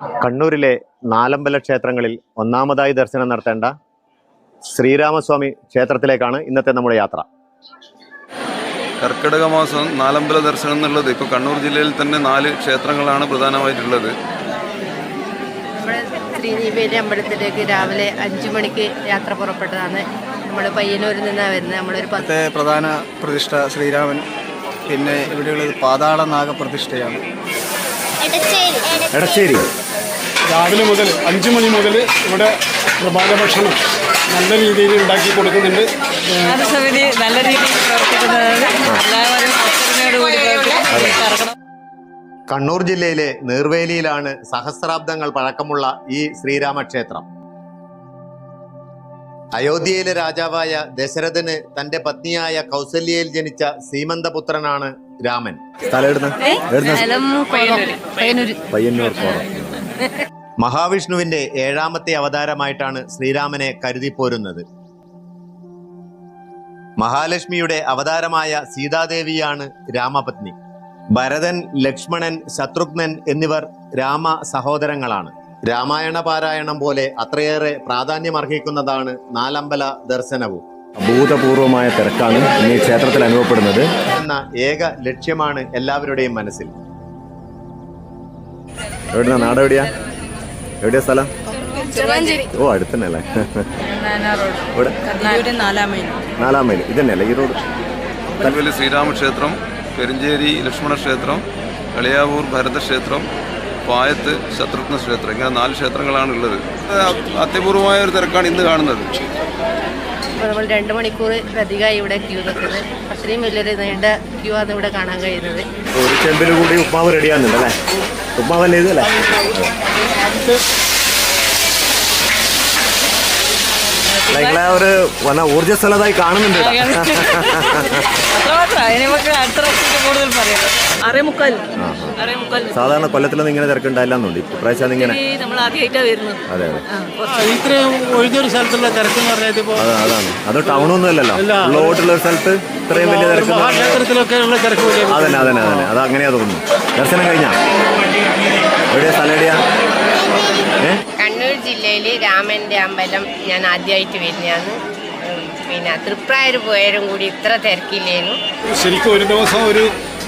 കണ്ണൂരിലെ നാലമ്പല ക്ഷേത്രങ്ങളിൽ ഒന്നാമതായി ദർശനം നടത്തേണ്ട ശ്രീരാമസ്വാമി ക്ഷേത്രത്തിലേക്കാണ് ഇന്നത്തെ നമ്മുടെ യാത്ര. കർക്കിടക മാസം നാലമ്പല ദർശനം എന്നുള്ളത് ഇപ്പോൾ കണ്ണൂർ ജില്ലയിൽ തന്നെ നാല് ക്ഷേത്രങ്ങളാണ് പ്രധാനമായിട്ടുള്ളത്. നമ്മുടെ ശ്രീനീവേലി അമ്പലത്തിലേക്ക് രാവിലെ അഞ്ചു മണിക്ക് യാത്ര പുറപ്പെട്ടതാണ്. നമ്മൾ പയ്യന്നൂരിൽ നിന്നാണ് വരുന്നത്. നമ്മളൊരു പത്ത് പ്രധാന പ്രതിഷ്ഠ ശ്രീരാമൻ. പിന്നെ ഇവിടെയുള്ളത് പാതാള നാഗപ്രതിഷ്ഠയാണ്. എടശ്ശേരി രാവിലെ മുതൽ അഞ്ച് മണി മുതൽ ഇവിടെ പ്രഭാത ഭക്ഷണം നല്ല രീതിയിൽ ഉണ്ടാക്കി കൊടുക്കുന്നുണ്ട്. സമിതി നല്ല രീതിയിൽ പ്രവർത്തിക്കുന്നതാണ്. എല്ലാവരും ഒത്തൊരുമയോടുകൂടി പ്രവർത്തിക്കണം ഇറക്കണം കണ്ണൂർ ജില്ലയിലെ നീർവേലിയിലാണ് സഹസ്രാബ്ദങ്ങൾ പഴക്കമുള്ള ഈ ശ്രീരാമക്ഷേത്രം. അയോധ്യയിലെ രാജാവായ ദശരഥന് തന്റെ പത്നിയായ കൗസല്യയിൽ ജനിച്ച സീമന്തപുത്രനാണ് രാമൻ. സ്ഥലം? പയ്യന്നൂർ കോറം മഹാവിഷ്ണുവിന്റെ ഏഴാമത്തെ അവതാരമായിട്ടാണ് ശ്രീരാമനെ കരുതിപ്പോരുന്നത് മഹാലക്ഷ്മിയുടെ അവതാരമായ സീതാദേവിയാണ് രാമപത്നി. ഭരതൻ ലക്ഷ്മണൻ ശത്രുഘ്നൻ എന്നിവർ രാമ സഹോദരങ്ങളാണ്. രാമായണ പാരായണം പോലെ അത്രയേറെ പ്രാധാന്യമർഹിക്കുന്നതാണ് നാലമ്പല ദർശനവും. അഭൂതപൂർവമായ തിരക്കാണ് ഈ ക്ഷേത്രത്തിൽ അനുഭവപ്പെടുന്നത്. എന്ന ഏക ലക്ഷ്യമാണ് എല്ലാവരുടെയും മനസ്സിൽ. എവിടുന്ന? നാട് എവിടെയാ? എവിടെയാ സ്ഥലം? ഓ അടുത്തന്നെ ഇവിടെ നാലാം മൈൽ. ഇത് തന്നെയല്ലേ ഈ റോഡ്? കൽവല്ലി ശ്രീരാമക്ഷേത്രം പെരിഞ്ചേരി ലക്ഷ്മണ ക്ഷേത്രം കളിയാവൂർ ഭരതക്ഷേത്രം പായത്ത് ശത്രുഘ്ന ക്ഷേത്രം. ഇങ്ങനെ നാല് ക്ഷേത്രങ്ങളാണ് ഉള്ളത്. അത്യപൂർവമായ ഒരു തിരക്കാണ് ഇന്ന് കാണുന്നത്. അപ്പോൾ നമ്മൾ രണ്ട് മണിക്കൂർ അധികമായി ഇവിടെ ക്യൂ നിൽക്കുന്നത്. അത്രയും വലിയൊരു നീണ്ട ക്യൂ ആണ് ഇവിടെ കാണാൻ കഴിയുന്നത്. ഒരു ചെമ്പിൽ കൂടി ഉപ്പാവ് റെഡിയാകുന്നുണ്ട് അല്ലേ? ഇതല്ലേ നിങ്ങളെ ഒരു വന്ന ഊർജസ്വലതായി കാണുന്നുണ്ട് സാധാരണ കൊല്ലത്തിലൊന്നും ഇങ്ങനെ തിരക്കുണ്ടായില്ലെന്നുണ്ട് ഇപ്രാവശ്യം ഇങ്ങനെ നമ്മൾ ആദ്യമായിട്ടാണ് വരുന്നത്. അതെ അതെ. ഇത്രയും ഒഴിഞ്ഞൊരു സ്ഥലത്തുള്ള തിരക്കെന്ന് പറഞ്ഞാൽ ഇപ്പോൾ അതാണ്. അത് ടൗണൊന്നും അല്ലല്ലോ. ഉള്ളോട്ടുള്ള സ്ഥലത്ത് ഇത്രയും വലിയ തിരക്ക് അതന്നെ അതന്നെ അതന്നെ. അത് അങ്ങനെയാ തോന്നുന്നു. ദർശനം കഴിഞ്ഞാ? എവിടെയാ സ്ഥലം എവിടെയാ? ജില്ലയിൽ രാമന്റെ അമ്പലം ഞാൻ ആദ്യമായിട്ട് വരുന്നതാണ്. പിന്നെ തൃപ്രായൂർ പോയാലും കൂടി ഇത്ര തിരക്കില്ലേനു. ശരിക്കും ഒരു ദിവസം ഒരു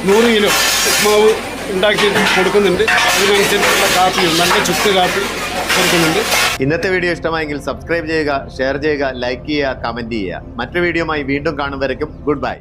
നൂറ് കിലോ ഉപ്മാവ് ഉണ്ടാക്കി കൊടുക്കുന്നുണ്ട്. അതിനനുസരിച്ചുള്ള കാപ്പിയും നല്ല ചുക്ക് കാപ്പി കൊടുക്കുന്നുണ്ട്. ഇന്നത്തെ വീഡിയോ ഇഷ്ടമായെങ്കിൽ സബ്സ്ക്രൈബ് ചെയ്യുക ഷെയർ ചെയ്യുക ലൈക്ക് ചെയ്യുക കമന്റ് ചെയ്യുക. മറ്റു വീഡിയോയുമായി വീണ്ടും കാണും വരയ്ക്കും ഗുഡ് ബൈ.